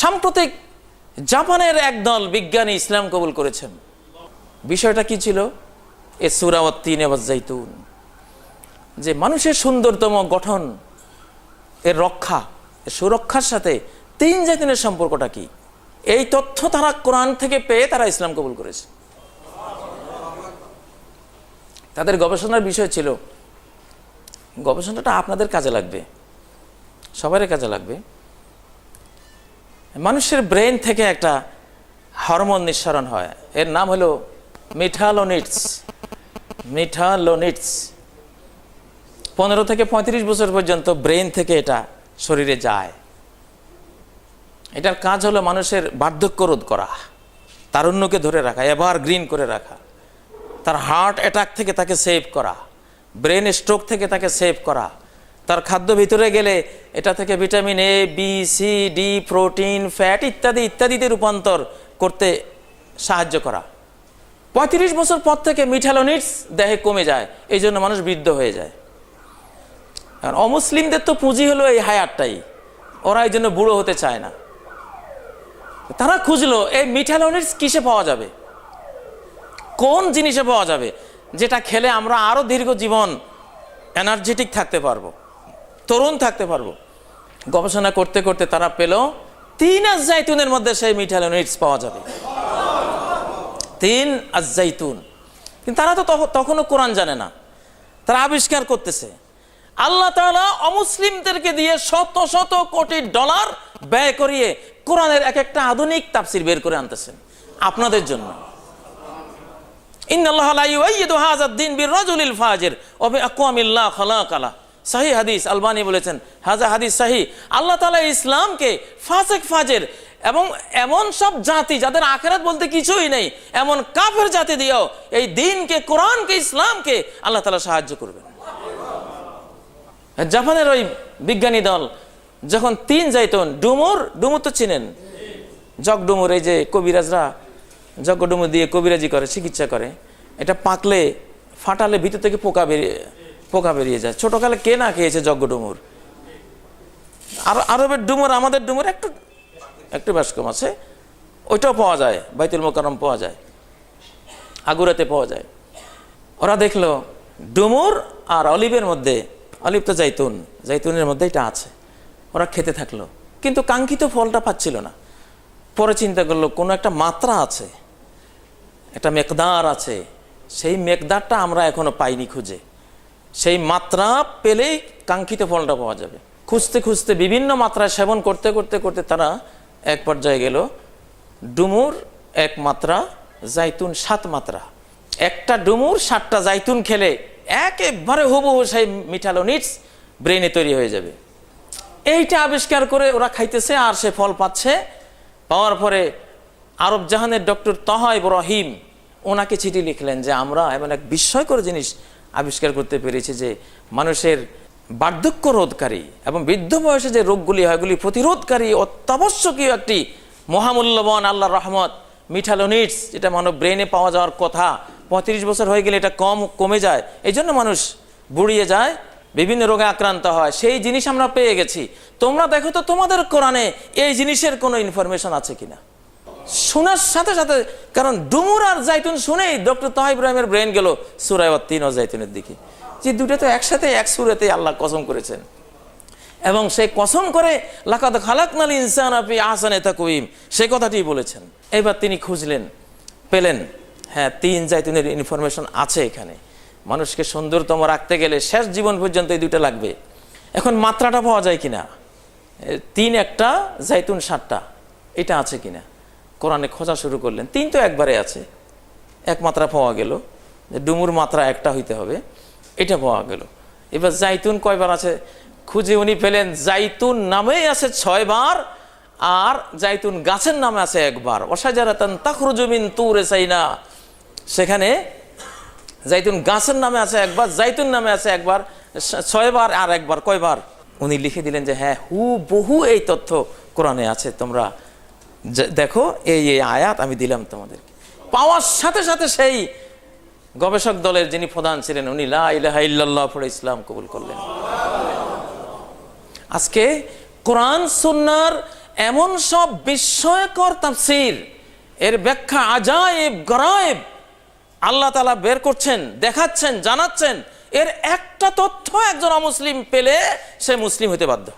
সাম্প্রতিক জাপানের একদল বিজ্ঞানী ইসলাম কবুল করেছেন। বিষয়টা কি ছিল? এ সুরাওয়াত্তিন যে মানুষের সুন্দরতম গঠন, এর রক্ষা, এর সুরক্ষার সাথে তিন জাতিনের সম্পর্কটা কি? এই তথ্য তারা কোরআন থেকে পেয়ে তারা ইসলাম কবুল করেছে। তাদের গবেষণার বিষয় ছিল, গবেষণাটা আপনাদের কাজে লাগবে, সবারই কাজে লাগবে। মানুষের ব্রেন থেকে একটা হরমোন নিঃসরণ হয়। এর নাম হলো মিঠালোনিটস মিঠালোনিটস পনেরো থেকে পঁয়ত্রিশ বছর পর্যন্ত ব্রেন থেকে এটা শরীরে যায়। এটার কাজ হলো মানুষের বার্ধক্য রোধ করা, তারুণ্যকে ধরে রাখা এভার গ্রিন করে রাখা। তার হার্ট অ্যাটাক থেকে তাকে সেভ করা ব্রেন স্ট্রোক থেকে তাকে সেভ করা তার খাদ্য ভিতরে গেলে এটা থেকে vitamin A B C D protein, fat ইত্যাদি ইত্যাদিতে রূপান্তর করতে সাহায্য করা। পঁয়ত্রিশ বছর পর থেকে মিঠালোনিটস দেহে কমে যায়, এই জন্য মানুষ বৃদ্ধ হয়ে যায়। অমুসলিমদের তো পুঁজি হলো এই হায়ারটাই ওরা এই জন্য বুড়ো হতে চায় না। তারা খুঁজলো, এই মিঠালোনিটস কিসে পাওয়া যাবে? কোন জিনিসে পাওয়া যাবে? যেটা খেলে আমরা আরও দীর্ঘ জীবন এনার্জেটিক থাকতে পারব। তরুণ থাকতে পারব। গবেষণা করতে করতে তারা পেল তিন আজাইতুনের মধ্যে সেই মিঠালোনিটস পাওয়া যাবে। তিন আজাইতুন। কিন্তু তারা তো তখনও কোরআন জানে না। তারা আবিষ্কার করতেছে। আল্লাহ তাআলা অমুসলিমদেরকে দিয়ে শত শত কোটি ডলার ব্যয় করিয়ে কোরআনের এক একটা আধুনিক তাফসির বের করে আনতেছেন। আপনাদের জন্য। ইন্নাল্লাহ লা ইউআইয়িদু হাযা দ্বীন বিররাজুলিল ফাজির, ওয়া বিআকওয়ামিল্লাহ খালাকালা। সহি হাদিস, আলবানি বলেছেন, হাজা হাদিস সহি। আল্লাহ তালা ইসলামকে ফাসিক, ফাজের এবং এমন সব জাতি যাদের আখেরাত বলতে কিছুই নেই, এমন কাফের জাতি দিয়েও এই দিনকে, কোরআনকে, ইসলামকে আল্লাহ তালা সাহায্য করবেন। জাপানের ওই বিজ্ঞানী দল, যখন তিন যাইতন ডুমুর ডুমুর তো চিনেন? জগ ডুমুর, এই যে কবিরাজরা যজ্ঞ ডুমুর দিয়ে কবিরাজি করে, চিকিৎসা করে, এটা পাকলে, ফাটালে, ভিতর থেকে পোকা বেরিয়ে পোকা বেরিয়ে যায়। ছোটকালে কে না খেয়েছে যজ্ঞ ডুমুর? আর আরবের ডুমুর, আমাদের ডুমুর একটু একটু বেশ কম আছে, ওইটাও পাওয়া যায়, বাইতুল মোকারম পাওয়া যায়, আগুরাতে পাওয়া যায়। ওরা দেখল, ডুমুর আর অলিভের মধ্যে, অলিভ তো জাইতুন জাইতুনের মধ্যে এটা আছে। ওরা খেতে থাকল, কিন্তু কাঙ্ক্ষিত ফলটা পাচ্ছিল না। পরে চিন্তা করল, কোনো একটা মাত্রা আছে, একটা মেকদার আছে, সেই মেকদারটা আমরা এখনও পাইনি খুঁজে। সেই মাত্রা পেলেই কাঙ্ক্ষিত ফলটা পাওয়া যাবে। খুঁজতে খুঁজতে বিভিন্ন মাত্রায় সেবন করতে করতে করতে তারা এক পর্যায়ে গেল। ডুমুর এক মাত্রা, জাইতুন সাত মাত্রা। একটা ডুমুর, সাতটা জাইতুন খেলে একেবারে হুবহু সেই মিঠালো নিটস ব্রেনে তৈরি হয়ে যাবে। এইটা আবিষ্কার করে ওরা খাইতেছে আর সে ফল পাচ্ছে। পাওয়ার পরে আরব জাহানের ডক্টর তহা ইব্রাহিম ওনাকে চিঠি লিখলেন যে, আমরা এমন এক বিস্ময়কর জিনিস আবিষ্কার করতে পেরেছি যে মানুষের বার্ধক্য রোধকারী এবং বৃদ্ধ বয়সে যে রোগগুলি হয়, এগুলি প্রতিরোধকারী, অত্যাবশ্যকীয় একটি মহামূল্যবান আল্লাহ রহমত মিঠালোনিটস যেটা মানব ব্রেনে পাওয়া যাওয়ার কথা। পঁয়ত্রিশ বছর হয়ে গেলে এটা কম, কমে যায়। এই জন্য মানুষ বুড়িয়ে যায়, বিভিন্ন রোগে আক্রান্ত হয়। সেই জিনিস আমরা পেয়ে গেছি। তোমরা দেখো তো তোমাদের কোরআনে এই জিনিসের কোনো ইনফরমেশন আছে কিনা। শোনার সাথে সাথে, কারণ ডুমুর আর জাইতুন শুনেই ডক্টর তাহ ইব্রাহিমের ব্রেন গেল সুরাইবাদ তিন ও জাইতুনের দিকে। যে দুটো তো একসাথে এক সুরেতে আল্লাহ কসম করেছেন। এবং সে কসম করে, লাকাদ খালাকনাল ইনসান আপনি আহসানে তাকুইম সে কথাটি বলেছেন। এবার তিনি খুঁজলেন, পেলেন হ্যাঁ তিন জাইতুনের ইনফরমেশন আছে এখানে। মানুষকে সুন্দরতম রাখতে গেলে শেষ জীবন পর্যন্ত এই দুটো লাগবে। এখন মাত্রাটা পাওয়া যায় কিনা? তিন একটা, জাইতুন সাতটা, এটা আছে কিনা? কোরআনে খোঁজা শুরু করলেন। তিন তো একবারে আছে। এক মাত্রা পাওয়া গেল। যে ডুমুর মাত্রা একটা হইতে হবে। এটা পাওয়া গেল। এবার জাইতুন কয়বার আছে? খুঁজে উনি পেলেন জাইতুন নামেই আছে ছয়বার আর জাইতুন গাছের নামে আছে একবার। অসাজারাতান তাখরুজমিন তুরে সাইনা। সেখানে জাইতুন গাছের নামে আছে একবার, জাইতুন নামে আছে একবার, ছয়বার আর একবার, কয়বার? উনি লিখে দিলেন যে হ্যাঁ হু বহু এই তথ্য কোরআনে আছে, তোমরা দেখো, এই এই আয়াত আমি দিলাম তোমাদেরকে। পাওয়ার সাথে সাথে সেই গবেষক দলের যিনি প্রধান ছিলেন, উনি লা ইলাহা ইল্লাল্লাহ পড়ে ইসলাম কবুল করলেন। আজকে কোরআন, সুন্নার এমন সব বিস্ময়কর তাফসির, এর ব্যাখ্যা আজায়েব গরায়েব আল্লাহ তালা বের করছেন, দেখাচ্ছেন, জানাচ্ছেন, এর একটা তথ্য একজন অমুসলিম পেলে সে মুসলিম হতে বাধ্য।